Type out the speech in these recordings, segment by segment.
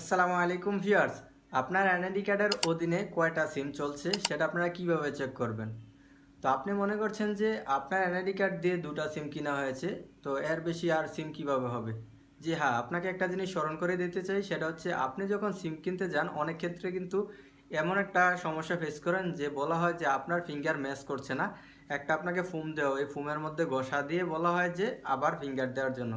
আসসালামু আলাইকুম ভিউয়ার্স। আপনার এনআইডি কার্ডের অধীনে কয়টা সিম চলছে সেটা আপনারা কীভাবে চেক করবেন? তো আপনি মনে করছেন যে আপনার এনআইডি কার্ড দিয়ে দুটো সিম কিনা হয়েছে, তো এর বেশি আর সিম কীভাবে হবে? জি হ্যাঁ আপনাকে একটা জিনিস স্মরণ করে দিতে চাই, সেটা হচ্ছে আপনি যখন সিম কিনতে যান, অনেক ক্ষেত্রে কিন্তু এমন একটা সমস্যা ফেস করেন যে বলা হয় যে আপনার ফিঙ্গার ম্যাচ করছে না। একটা আপনাকে ফোম দেওয়া, ওই ফোমের মধ্যে ঘষা দিয়ে বলা হয় যে আবার ফিঙ্গার দেওয়ার জন্য।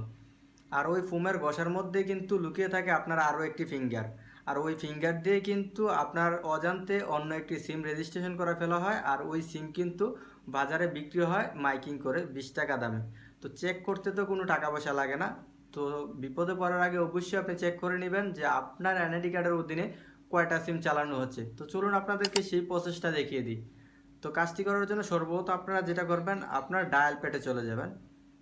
আর ওই ফোমের ঘষার মধ্যে কিন্তু লুকিয়ে থাকে আপনার আরও একটি ফিঙ্গার আর ওই ফিঙ্গার দিয়ে কিন্তু আপনার অজান্তে অন্য একটি সিম রেজিস্ট্রেশন করে ফেলা হয়, আর ওই সিম কিন্তু বাজারে বিক্রি হয় মাইকিং করে বিশ টাকা দামে। তো চেক করতে তো কোনো টাকা পয়সা লাগে না। তো বিপদে পড়ার আগে অবশ্যই আপনি চেক করে নেবেন যে আপনার এনআইডি কার্ডের অধীনে কয়টা সিম চালানো হচ্ছে। তো চলুন আপনাদেরকে সেই প্রসেসটা দেখিয়ে দিই। তো কাজটি করার জন্য সর্বত আপনারা যেটা করবেন, আপনার ডায়াল প্যাডে চলে যাবেন।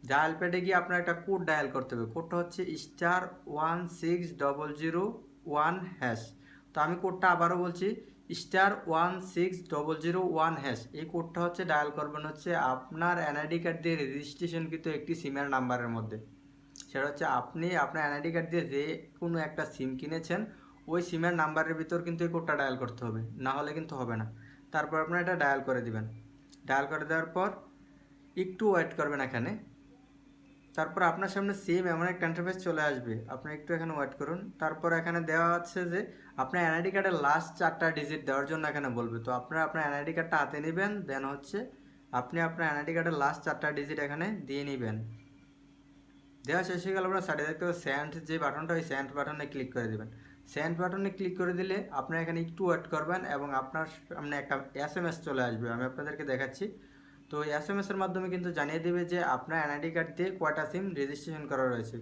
ডায়াল প্যাডে গিয়ে আপনার একটা কোড ডায়াল করতে হবে। কোডটা হচ্ছে star one six double zero one hash. তো আমি কোডটা আবারও বলছি, star one six double zero one hash. এই কোডটা হচ্ছে ডায়াল করবেন হচ্ছে আপনার এনআইডি কার্ড দিয়ে রেজিস্ট্রেশন কিন্তু একটি সিমের নাম্বারের মধ্যে। সেটা হচ্ছে আপনি আপনার এনআইডি কার্ড দিয়ে যে কোনো একটা সিম কিনেছেন, ওই সিমের নাম্বারের ভিতর কিন্তু এই কোডটা ডায়াল করতে হবে। না হলে কিন্তু হবে না। তারপর আপনার এটা ডায়াল করে দিবেন। ডায়াল করে দেওয়ার পর একটু ওয়েট করবেন এখানে। তারপর আপনার সামনে সেম এমন একটা ইন্টারফেস চলে আসবে। আপনি একটু এখানে ওয়েট করুন। তারপর এখানে দেওয়া আছে যে, আপনার এনআইডি কার্ডের লাস্ট চারটা ডিজিট দেওয়ার জন্য এখানে বলবে। তো আপনারা আপনার এনআইডি কার্ডটা হাতে নেবেন দেন হচ্ছে আপনি আপনার এনআইডি কার্ডের লাস্ট চারটা ডিজিট এখানে দিয়ে নেবেন। দেওয়া শেষ হয়ে গেল, আপনার সাইডে দেখতে পাবেন স্যান্ড যে বাটনটা ওই স্যান্ড বাটনে ক্লিক করে দেবেন। স্যান্ড বাটনে ক্লিক করে দিলে আপনার এখানে একটু ওয়েট করবেন এবং আপনার সামনে একটা এস চলে আসবে। আমি আপনাদেরকে দেখাচ্ছি। তো এস এম এর মাধ্যমে কিন্তু জানিয়ে দেবে যে আপনার এনআইডি কার্ড দিয়ে কয়টা সিম রেজিস্ট্রেশন করা রয়েছে।